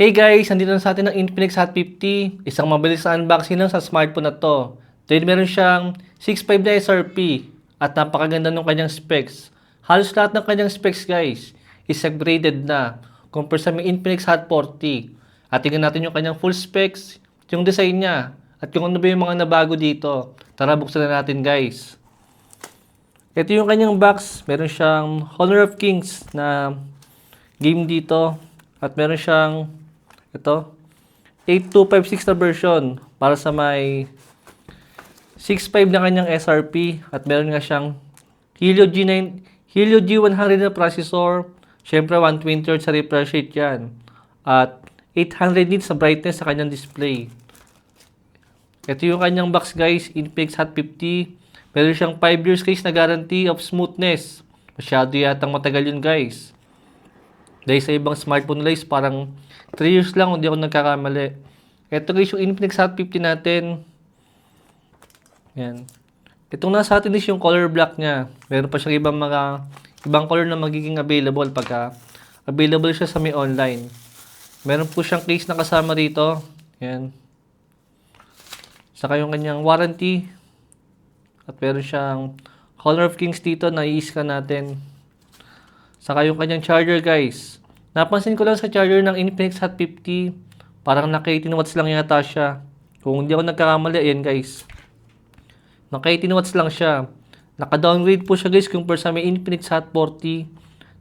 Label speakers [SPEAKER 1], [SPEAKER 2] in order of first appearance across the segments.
[SPEAKER 1] Hey guys, nandito na sa atin ang Infinix Hot 50. Isang mabilis na unboxing lang sa smartphone na to. Then meron siyang 6.5 na SRP at napakaganda ng kanyang specs. Halos lahat ng kanyang specs guys is upgraded na compare sa may Infinix Hot 40. At tingnan natin yung kanyang full specs, yung design niya, at kung ano ba yung mga nabago dito. Tara buksan na natin guys. Ito yung kanyang box. Meron siyang Honor of Kings na game dito. At meron siyang ito 8256 na version para sa may 65 na kanyang SRP at meron nga siyang Helio G9 Helio G100 na processor. Syempre 120 Hz sa refresh rate 'yan. At 800 nits sa brightness sa kanyang display. Ito yung kanyang box guys, Infinix Hot 50. Meron siyang 5 years case na guarantee of smoothness. Masyado yatang matagal yun guys. Dahil sa ibang smartphone is parang 3 years lang hindi ako nagkakamali. Ito guys yung Infinix Hot 50 natin. Yan. Itong nasa atin is yung color black niya. Meron pa siyang ibang mga ibang color na magiging available pagka available siya sa may online. Meron po siyang case na kasama dito. Yan. Saka yung kanyang warranty. At meron siyang Color of Kings dito na i-scan natin. Saka yung kanyang charger guys. Napansin ko lang sa charger ng Infinix Hot 50, parang naka 18 watts lang yata siya. Kung hindi ako nagkakamali, ayan guys. Naka 18 watts lang siya. Naka-downgrade po siya guys compare sa may Infinix Hot 40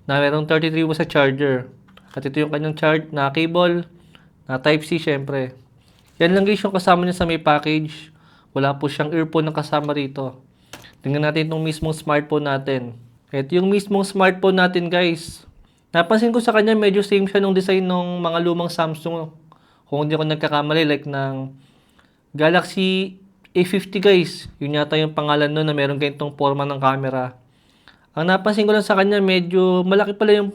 [SPEAKER 1] na merong 33 watts sa charger. At ito yung kanyang charge na cable na Type-C syempre. Yan lang guys yung kasama niya sa may package. Wala po siyang earphone na kasama rito. Tingnan natin itong mismong smartphone natin. Ito yung mismong smartphone natin guys. Napansin ko sa kanya medyo same siya nung design ng mga lumang Samsung. Kung hindi ako nagkakamali like ng Galaxy A50 guys. Yun yata yung pangalan nun na meron ganitong forma ng camera. Ang napansin ko lang sa kanya medyo malaki pala yung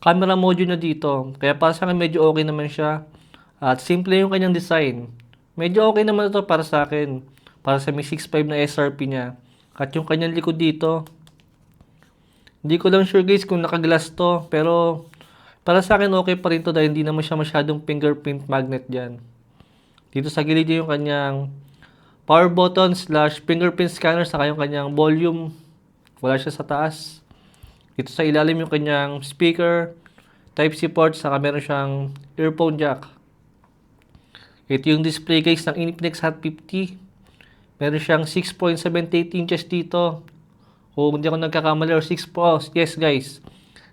[SPEAKER 1] camera module na dito. Kaya para sa akin medyo okay naman siya. At simple yung kanyang design. Medyo okay naman ito para sa akin. Para sa may 6.5 na SRP niya. At yung kanyang likod dito, hindi ko lang sure guys kung nakaglass to, pero para sa akin okay pa rin to dahil hindi naman siya masyadong fingerprint magnet dyan. Dito sa gilid yung kanyang power button slash fingerprint scanner saka yung kanyang volume. Wala siya sa taas. Dito sa ilalim yung kanyang speaker, Type-C port, saka meron siyang earphone jack. Ito yung display case ng Infinix Hot 50. Meron siyang 6.78 inches dito. Kung hindi ako nagkakamali or 6 po. Yes guys.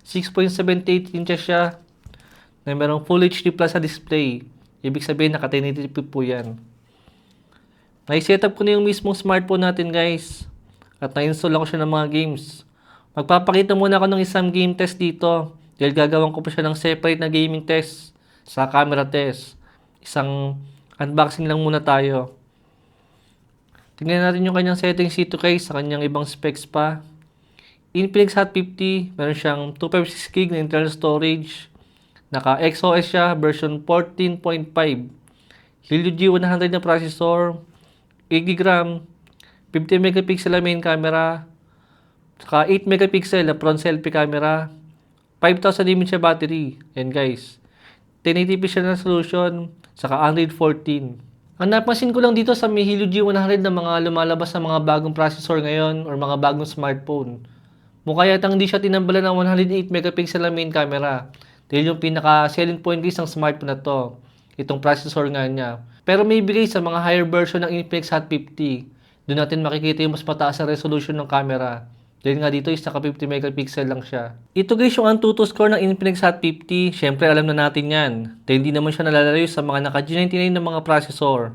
[SPEAKER 1] 6.78 inches siya. Na merong Full HD Plus sa display. Ibig sabihin naka 1080p po yan. Nai-setup ko na yung mismong smartphone natin guys. At na-install ako siya ng mga games. Magpapakita muna ako ng isang game test dito. Dahil gagawin ko pa siya ng separate na gaming test sa camera test. Isang unboxing lang muna tayo. Tingnan natin yung kanyang settings dito guys sa kanyang ibang specs pa. Infinix Hot 50, meron siyang 256 GB na internal storage. Naka XOS siya, version 14.5. Helio G100 na processor, 8 GB RAM, 50 megapixel na main camera, saka 8 megapixel na front selfie camera, 5,000 mAh battery. Yan guys. 1080p siya na resolution, saka Android 14. Ang napansin ko lang dito sa may Helio G100 na mga lumalabas na mga bagong processor ngayon or mga bagong smartphone. Mukha yatang hindi siya tinambalan ng 108 megapixel na main camera. Dahil yung pinaka selling point guys ng smartphone na to. Itong processor nga niya. Pero may bigay sa mga higher version ng Infinix Hot 50. Doon natin makikita yung mas mataas na resolution ng camera. Dahil nga dito is naka 50 megapixel lang siya. Ito guys yung Antutu score ng Infinix Hot 50. Syempre alam na natin yan. Dahil hindi naman siya nalalaro sa mga naka G99 na mga processor.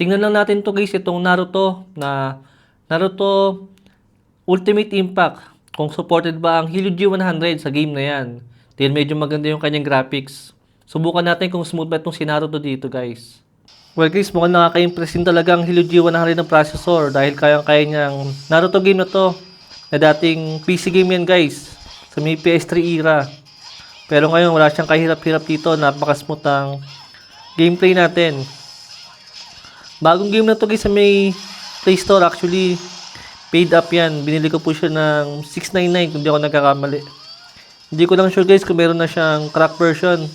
[SPEAKER 1] Tingnan lang natin to guys itong Naruto na Naruto Ultimate Impact. Kung supported ba ang Helio G100 sa game na yan. Dahil medyo maganda yung kanyang graphics. Subukan natin kung smooth ba itong si Naruto dito guys. Well guys, mukhang nakaka-impress din talaga ang Helio G100 ng processor dahil kayang-kaya niyang Naruto game na to na dating PC game yan guys sa may PS3 era. Pero ngayon wala siyang kahirap-hirap dito, napaka-smooth ang gameplay natin. Bagong game na to guys sa may Play Store actually paid up yan. Binili ko po siya ng 699 kung di ako nagkakamali. Hindi ko lang sure guys kung meron na siyang crack version.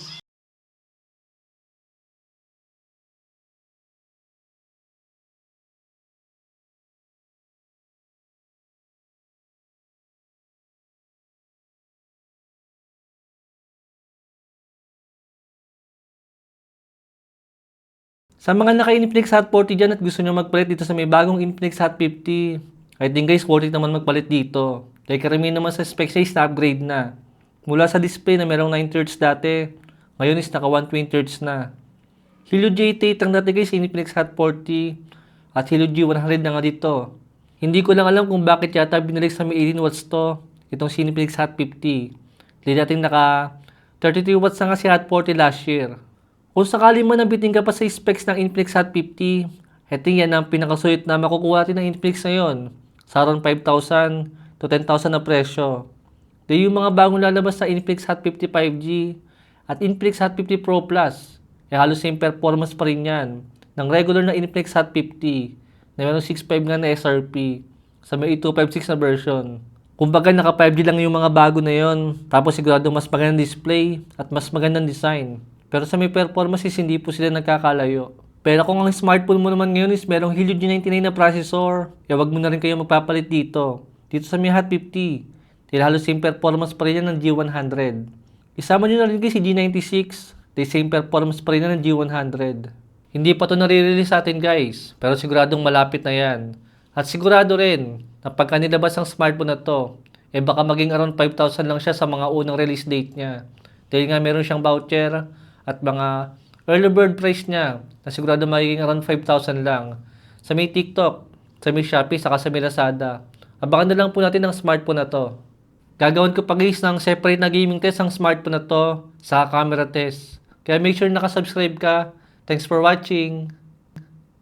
[SPEAKER 1] Sa mga naka-Infinix Hot 40 dyan at gusto nyo magpalit dito sa may bagong Infinix Hot 50, I think guys, worth it naman magpalit dito. Dahil karamihan naman sa specs ay na-upgrade na. Mula sa display na merong 9 Hz dati, ngayon is naka 120 Hz na. Helio G88 ang dati guys, Infinix Hot 40 at Helio G100 na nga dito. Hindi ko lang alam kung bakit yata binalik sa may 18 watts to, itong Cineplex Hot 50. Dahil dating naka 33 watts na nga si Hot 40 last year. Kung sakali man nabitin ka pa sa specs ng Infinix Hot 50, eto yan ang pinakasulit na makukuha natin ng Infinix ngayon. Sa around 5,000 to 10,000 na presyo. Dahil yung mga bagong lalabas sa Infinix Hot 50 5G at Infinix Hot 50 Pro Plus, eh halos same performance pa rin yan ng regular na Infinix Hot 50 na meron 6.5 nga na SRP sa may 8256 na version. Kumbaga naka 5G lang yung mga bago na yon. Tapos sigurado mas magandang display at mas magandang design. Pero sa may performances hindi po sila nagkakalayo. Pero kung ang smartphone mo naman ngayon is merong Helio G99 na processor, eh wag mo na rin kayo magpapalit dito. Dito sa may Hot 50. Dahil halos same performance pa rin yan ng G100. Isama nyo na rin kayo si G96. Dahil same performance pa rin ng G100. Hindi pa to nare-release sa atin guys, pero siguradong malapit na yan. At sigurado rin na pagka nilabas ang smartphone na to, eh baka maging around 5,000 lang siya sa mga unang release date niya. Dahil nga meron siyang voucher at mga early bird price niya na sigurado magiging around 5,000 lang. Sa may TikTok, sa may Shopee, saka sa may Lazada. Abangan na lang po natin ang smartphone na to. Gagawin ko pa guys ng separate na gaming test ang smartphone na to sa camera test. Kaya make sure nakasubscribe ka. Thanks for watching.